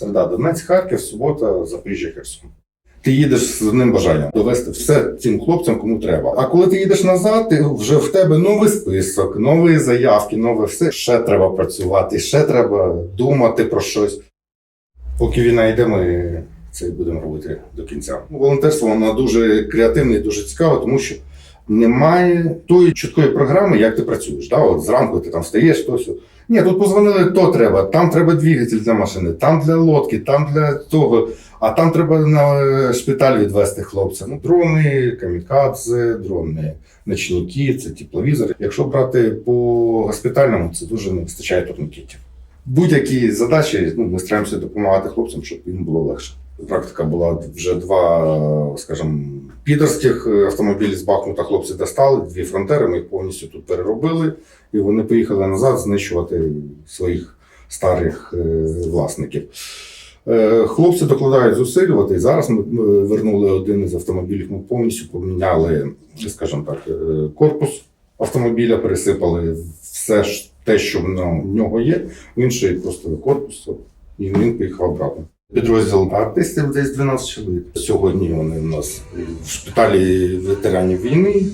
Середа Донець, Харків, субота, Запоріжжя, Херсон. Ти їдеш з одним бажанням довести все цим хлопцям, кому треба. А коли ти їдеш назад, ти вже в тебе новий список, нові заявки, нове все. Ще треба працювати, ще треба думати про щось. Поки війна йде, ми це будемо робити до кінця. Ну, Волонтерство воно дуже креативне і дуже цікаве, тому що немає тої чіткої програми, як ти працюєш. Да? От зранку ти там встаєш, то сьо. Ні, тут позвонили, то треба, там треба двигатель для машини, там для лодки, там для того, а там треба на е, шпиталь відвести хлопця. Ну, дрони, камікадзе, дрони, ночники, це тепловізори. Якщо брати по госпітальному, це дуже не вистачає турнікетів. Будь-які задачі, ну, ми стараємося допомагати хлопцям, щоб їм було легше. Практика була вже два, скажімо, підерських автомобілі з Бахмута хлопці достали, дві фронтери, ми їх повністю тут переробили, і вони поїхали назад знищувати своїх старих е, власників. Е, Хлопці докладають зусиль, і зараз ми вернули один із автомобілів, ми повністю поміняли, скажімо так, е, корпус автомобіля, пересипали все те, що в нього є, в інший просто корпус, і він поїхав обратно. Підрозділ артистів десь 12 чоловік. Сьогодні вони у нас в шпиталі ветеранів війни.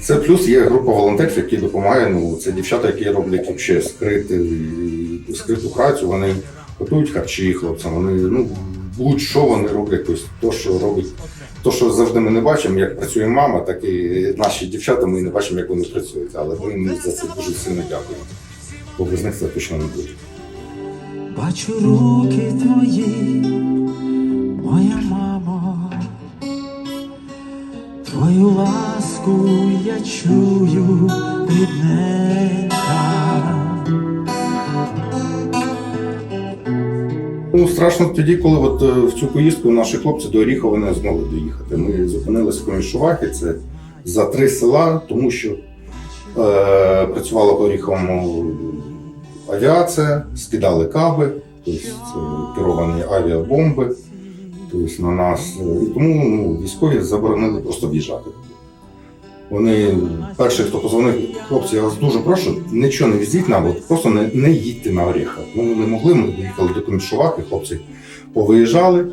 Це плюс є група волонтерів, які допомагають. Ну, це дівчата, які роблять вообще скрити, скриту працю. Вони готують харчі хлопцям. Вони ну будь-що вони роблять. Тобто, то, що робить, то, що завжди ми не бачимо, як працює мама, так і наші дівчата. Ми не бачимо, як вони працюють. Але ми за це дуже сильно дякуємо. Бо без них це точно не буде. Бачу руки твої, моя мамо, твою ласку я чую рідненька. Ну, страшно тоді, коли от е, в цю поїздку наші хлопці до Оріхова не змогли доїхати. Ми зупинилися в Комішувахі, це за три села, тому що е, працювала по Оріховому авіація, скидали каби, тобто керовані авіабомби. Тобто на нас. е, І тому ну, військові заборонили просто в'їжджати. Вони перший, хто позвонив, хлопці, я вас дуже прошу, нічого не візіть нам, просто не, не їдьте на Оріхов. Ну, ми не могли, ми доїхали до Комішувахи, хлопці повиїжджали,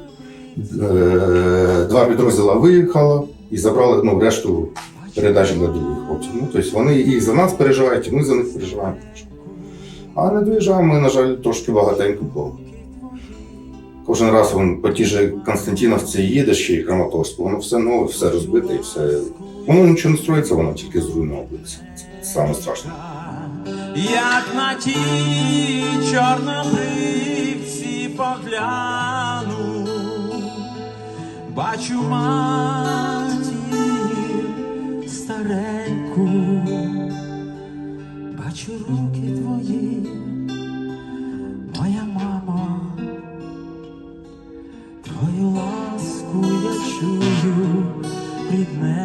е, два підрозділа виїхало і забрали ну, решту передач для других хлопців. Ну, тобто вони і за нас переживають, і ми за них переживаємо. А не доїжджаємо, ми, на жаль, трошки багатенько, бо кожен раз вон, по ті же Константиновці їдеш ще і Краматорську, воно все нове, все розбите і все. Воно нічого не строїться, воно тільки зруйновується. Це саме страшне. Як на ті чорнобривці погляну, бачу матір стареньку, бачу руки твою ласку я чую рідне.